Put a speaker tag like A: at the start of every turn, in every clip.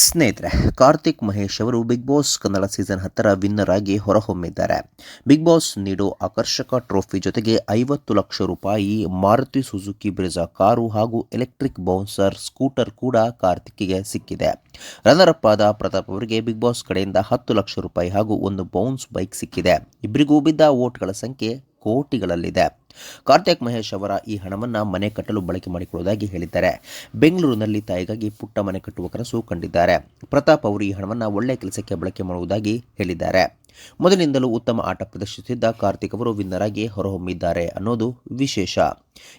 A: ಸ್ನೇಹಿತರೆ, ಕಾರ್ತಿಕ್ ಮಹೇಶ್ ಅವರು Bigg Boss Kannada season ಹತ್ತರ ವಿನ್ನರ್ ಆಗಿ ಹೊರಹೊಮ್ಮಿದ್ದಾರೆ. ಬಿಗ್ ಬಾಸ್ ನೀಡೋ ಆಕರ್ಷಕ ಟ್ರೋಫಿ ಜೊತೆಗೆ ಐವತ್ತು ಲಕ್ಷ ರೂಪಾಯಿ, ಮಾರುತಿ ಸುಜುಕಿ ಬ್ರೆಜಾ ಕಾರು ಹಾಗೂ ಎಲೆಕ್ಟ್ರಿಕ್ ಬೌನ್ಸರ್ ಸ್ಕೂಟರ್ ಕೂಡ ಕಾರ್ತಿಕ್ಗೆ ಸಿಕ್ಕಿದೆ. ರನ್ನರ್ ಅಪ್ ಆದ ಪ್ರತಾಪ್ ಅವರಿಗೆ ಬಿಗ್ ಬಾಸ್ ಕಡೆಯಿಂದ ಹತ್ತು ಲಕ್ಷ ರೂಪಾಯಿ ಹಾಗೂ ಒಂದು ಬೌನ್ಸ್ ಬೈಕ್ ಸಿಕ್ಕಿದೆ. ಇಬ್ಬರಿಗೂ ಬಿದ್ದ ವೋಟ್ಗಳ ಸಂಖ್ಯೆ ಕೋಟಿಗಳಲ್ಲಿದೆ. ಕಾರ್ತಿಕ್ ಮಹೇಶ್ ಅವರ ಈ ಹಣವನ್ನು ಮನೆ ಕಟ್ಟಲು ಬಳಕೆ ಮಾಡಿಕೊಳ್ಳುವುದಾಗಿ ಹೇಳಿದ್ದಾರೆ. ಬೆಂಗಳೂರಿನಲ್ಲಿ ತಾಯಿಗಾಗಿ ಪುಟ್ಟ ಮನೆ ಕಟ್ಟುವ ಕನಸು ಕಂಡಿದ್ದಾರೆ. ಪ್ರತಾಪ್ ಅವರು ಈ ಹಣವನ್ನು ಒಳ್ಳೆಯ ಕೆಲಸಕ್ಕೆ ಬಳಕೆ ಮಾಡುವುದಾಗಿ ಹೇಳಿದ್ದಾರೆ. ಮೊದಲಿನಿಂದಲೂ ಉತ್ತಮ ಆಟ ಪ್ರದರ್ಶಿಸುತ್ತಿದ್ದ ಕಾರ್ತಿಕ್ ಅವರು ವಿನ್ನರ್ ಆಗಿ ಹೊರಹೊಮ್ಮಿದ್ದಾರೆ ಅನ್ನೋದು ವಿಶೇಷ.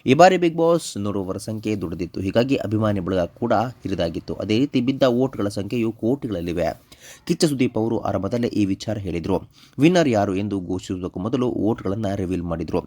A: ಈ ಬಾರಿ ಬಿಗ್ ಬಾಸ್ ನೂರುವರ ಸಂಖ್ಯೆ ದುಡಿದಿತ್ತು. ಹೀಗಾಗಿ ಅಭಿಮಾನಿ ಬಳಗ ಕೂಡ ಹಿರಿದಾಗಿತ್ತು. ಅದೇ ರೀತಿ ಬಿದ್ದ ಓಟ್ಗಳ ಸಂಖ್ಯೆಯು ಕೋಟಿಗಳಲ್ಲಿವೆ. ಕಿಚ್ಚ ಸುದೀಪ್ ಅವರು ಆರಂಭದಲ್ಲೇ ಈ ವಿಚಾರ ಹೇಳಿದರು. ವಿನ್ನರ್ ಯಾರು ಎಂದು ಘೋಷಿಸುವುದಕ್ಕೂ ಮೊದಲು ವೋಟ್ಗಳನ್ನು ರಿವೀಲ್ ಮಾಡಿದರು.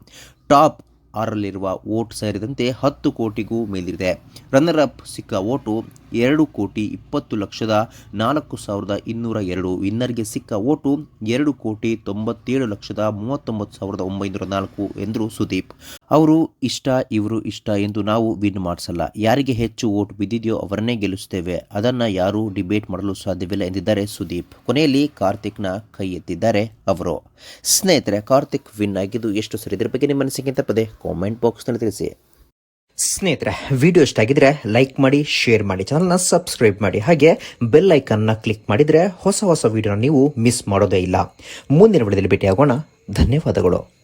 A: ಟಾಪ್ ಆರಲ್ಲಿರುವ ವೋಟ್ ಸೇರಿದಂತೆ ಹತ್ತು ಕೋಟಿಗೂ ಮೇಲಿದೆ. ರನ್ನರ್ ಅಪ್ ಸಿಕ್ಕ ವೋಟು ಎರಡು ಕೋಟಿ ಇಪ್ಪತ್ತು ಲಕ್ಷದ ನಾಲ್ಕು ಸಾವಿರದ ಇನ್ನೂರ ಎರಡು. ವಿನ್ನರ್ಗೆ ಸಿಕ್ಕ ವೋಟು ಎರಡು ಕೋಟಿ ತೊಂಬತ್ತೇಳು ಲಕ್ಷದ ಮೂವತ್ತೊಂಬತ್ತು ಸಾವಿರದ ಒಂಬೈನೂರ ನಾಲ್ಕು ಎಂದರು ಸುದೀಪ್ ಅವರು ಇಷ್ಟ, ಇವರು ಇಷ್ಟ ಎಂದು ನಾವು ವಿನ್ ಮಾಡಿಸಲ್ಲ. ಯಾರಿಗೆ ಹೆಚ್ಚು ಓಟ್ ಬಿದ್ದಿದೆಯೋ ಅವರನ್ನೇ ಗೆಲ್ಲಿಸುತ್ತೇವೆ. ಅದನ್ನು ಯಾರೂ ಡಿಬೇಟ್ ಮಾಡಲು ಸಾಧ್ಯವಿಲ್ಲ ಎಂದಿದ್ದಾರೆ ಸುದೀಪ್. ಕೊನೆಯಲ್ಲಿ ಕಾರ್ತಿಕ್ನ ಕೈ ಎತ್ತಿದ್ದಾರೆ ಅವರು. ಸ್ನೇಹಿತರೆ, ಕಾರ್ತಿಕ್ ವಿನ್ ಆಗಿದ್ದು ಎಷ್ಟು ಸರಿ? ಇದ್ರ ಬಗ್ಗೆ ನಿಮ್ಮ ಮನಸ್ಸಿಗೆ ಪದೇ ಕಾಮೆಂಟ್ ಬಾಕ್ಸ್ನಲ್ಲಿ ತಿಳಿಸಿ. ಸ್ನೇಹಿತರೆ, ವಿಡಿಯೋ ಇಷ್ಟ ಆಗಿದ್ರೆ ಲೈಕ್ ಮಾಡಿ, ಶೇರ್ ಮಾಡಿ, ಚಾನಲ್ನ ಸಬ್ಸ್ಕ್ರೈಬ್ ಮಾಡಿ. ಹಾಗೆ ಬೆಲ್ ಐಕನ್ನ ಕ್ಲಿಕ್ ಮಾಡಿದ್ರೆ ಹೊಸ ಹೊಸ ವಿಡಿಯೋನ ನೀವು ಮಿಸ್ ಮಾಡೋದೇ ಇಲ್ಲ. ಮುಂದಿನ ವಿಡಿಯೋದಲ್ಲಿ ಭೇಟಿಯಾಗೋಣ. ಧನ್ಯವಾದಗಳು.